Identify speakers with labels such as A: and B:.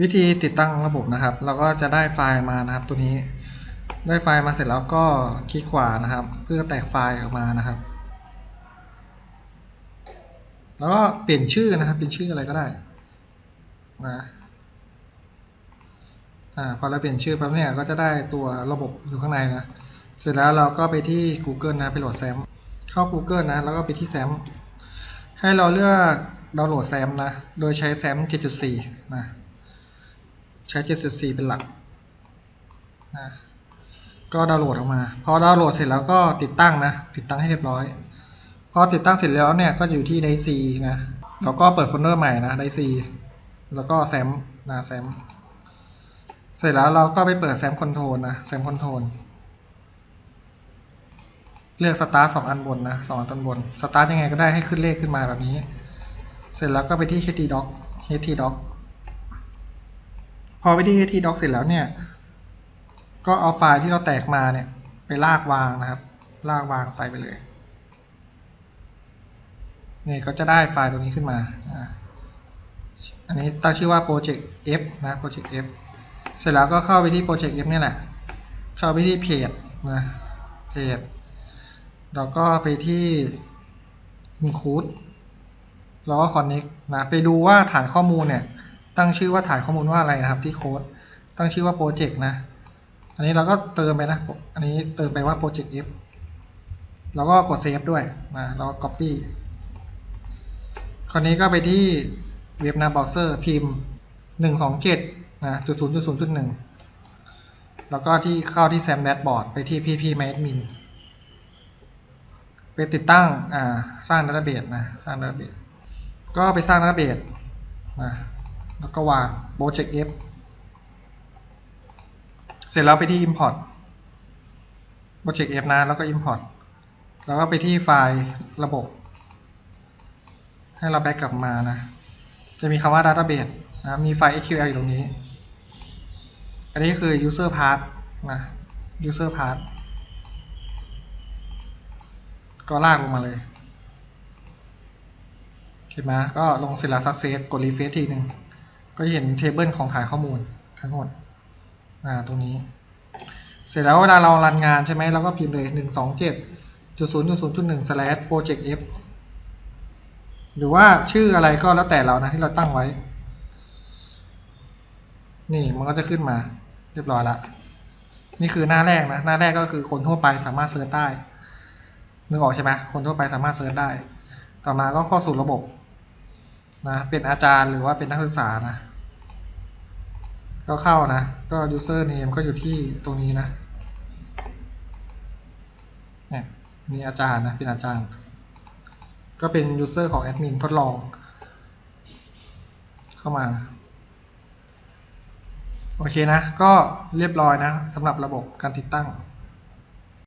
A: วิธีติดตั้งระบบนะครับ เราก็จะได้ไฟล์มานะครับ ตัวนี้ ได้ไฟล์มาเสร็จแล้วก็คลิกขวานะครับ เพื่อแตกไฟล์ออกมานะครับ แล้วก็เปลี่ยนชื่อนะครับ เป็นชื่ออะไรก็ได้นะอ่าพอเราเปลี่ยนชื่อปั๊บเนี่ยก็จะได้ตัวระบบอยู่ข้างในนะ เสร็จแล้วเราก็ไปที่ Google นะไปโหลดแซมเข้า Google นะ แล้วก็ไปที่แซมให้เราเลือกดาวน์โหลดแซมนะ โดยใช้แซม7.4 นะ ใช้ 7.4 เป็นหลักนะก็ดาวน์โหลดออกมา พอดาวน์โหลดเสร็จแล้วก็ติดตั้งนะ ติดตั้งให้เรียบร้อย พอติดตั้งเสร็จแล้วเนี่ยก็อยู่ที่ไดซีนะ แล้วก็เปิดโฟลเดอร์ใหม่นะไดซีแล้วก็แซมนะแซม เสร็จแล้วเราก็ไปเปิดแซมคอนโทรลนะแซมคอนโทรลเลือกสตาร์สองอันบนนะสองอันต้นบนสตาร์ยังไงก็ได้ให้ขึ้นเลขขึ้นมาแบบนี้ เสร็จแล้วก็ไปที่ htdoc htdoc พอไปที่ htdoc เสร็จแล้วเนี่ย ก็เอาไฟล์ที่เราแตกมาเนี่ย ไปลากวางนะครับ ลากวางใส่ไปเลยนี่ก็จะได้ไฟล์ตัวนี้ขึ้นมาอ่าอันนี้ตั้งชื่อว่า project f นะ project f เสร็จแล้วก็เข้าไปที่ project f เนี่ยแหละ เข้าไปที่เพจนะเพจแล้วก็ไปที่ include แล้วก็ connect นะ ไปดูว่าฐานข้อมูลเนี่ย ตั้งชื่อว่าฐานข้อมูลว่าอะไรนะครับ ที่โค้ดตั้งชื่อว่า project นะ อันนี้เราก็เติมไปนะ อันนี้เติมไปว่า project f แล้วก็กด save ด้วยนะแล้วก็ copy คราวนี้ก็ไปที่เว็บนาเบราว์เซอร์พิมพ์127นะจุดศูนย์จุดศูนย์จุดหนึ่งแล้วก็ที่เข้าที่แซมแดชบอร์ดไปที่ pp m a d m i n ไปติดตั้งอ่าสร้างดัตเตอร์เบสนะ สร้างดัตเตอร์เบสก็ไปสร้างดัตเตอร์เบสนะ แล้วก็วาง project f เสร็จแล้วไปที่ import project f นะ แล้วก็ import แล้วก็ไปที่ไฟล์ระบบ ให้เราแบ็กกลับมานะ จะมีคำว่า database นะ มีไฟล์ SQL อยู่ตรงนี้ อันนี้คือ user path นะ user path ก็ลากลงมาเลยเห็นไหมก็ลงเสร็จแล้ว success กด refresh ทีหนึ่ง ก็จะเห็นเทเบิลของฐานข้อมูลทั้งหมดอ่าตรงนี้ เสร็จแล้วเวลาเรารันงานใช่ไหมเราก็พิมพ์เลย 1 2 7จุดศูนย์จุดศูนย์จุดหนึ่ง slash project f หรือว่าชื่ออะไรก็แล้วแต่เรานะที่เราตั้งไว้ นี่มันก็จะขึ้นมาเรียบร้อยละ นี่คือหน้าแรกนะ หน้าแรกก็คือคนทั่วไปสามารถเซิร์ชได้นึกออกใช่ไหมคนทั่วไปสามารถเซิร์ชได้ ต่อมาก็เข้าสู่ระบบนะ เป็นอาจารย์หรือว่าเป็นนักศึกษานะ ก็เข้านะ ก็ user name ก็อยู่ที่ตรงนี้นะเนี่ยมีอาจารย์นะ เป็นอาจารย์ ก็เป็น user ของแอดมินทดลอง เข้ามา โอเคนะ ก็เรียบร้อยนะสำหรับระบบการติดตั้ง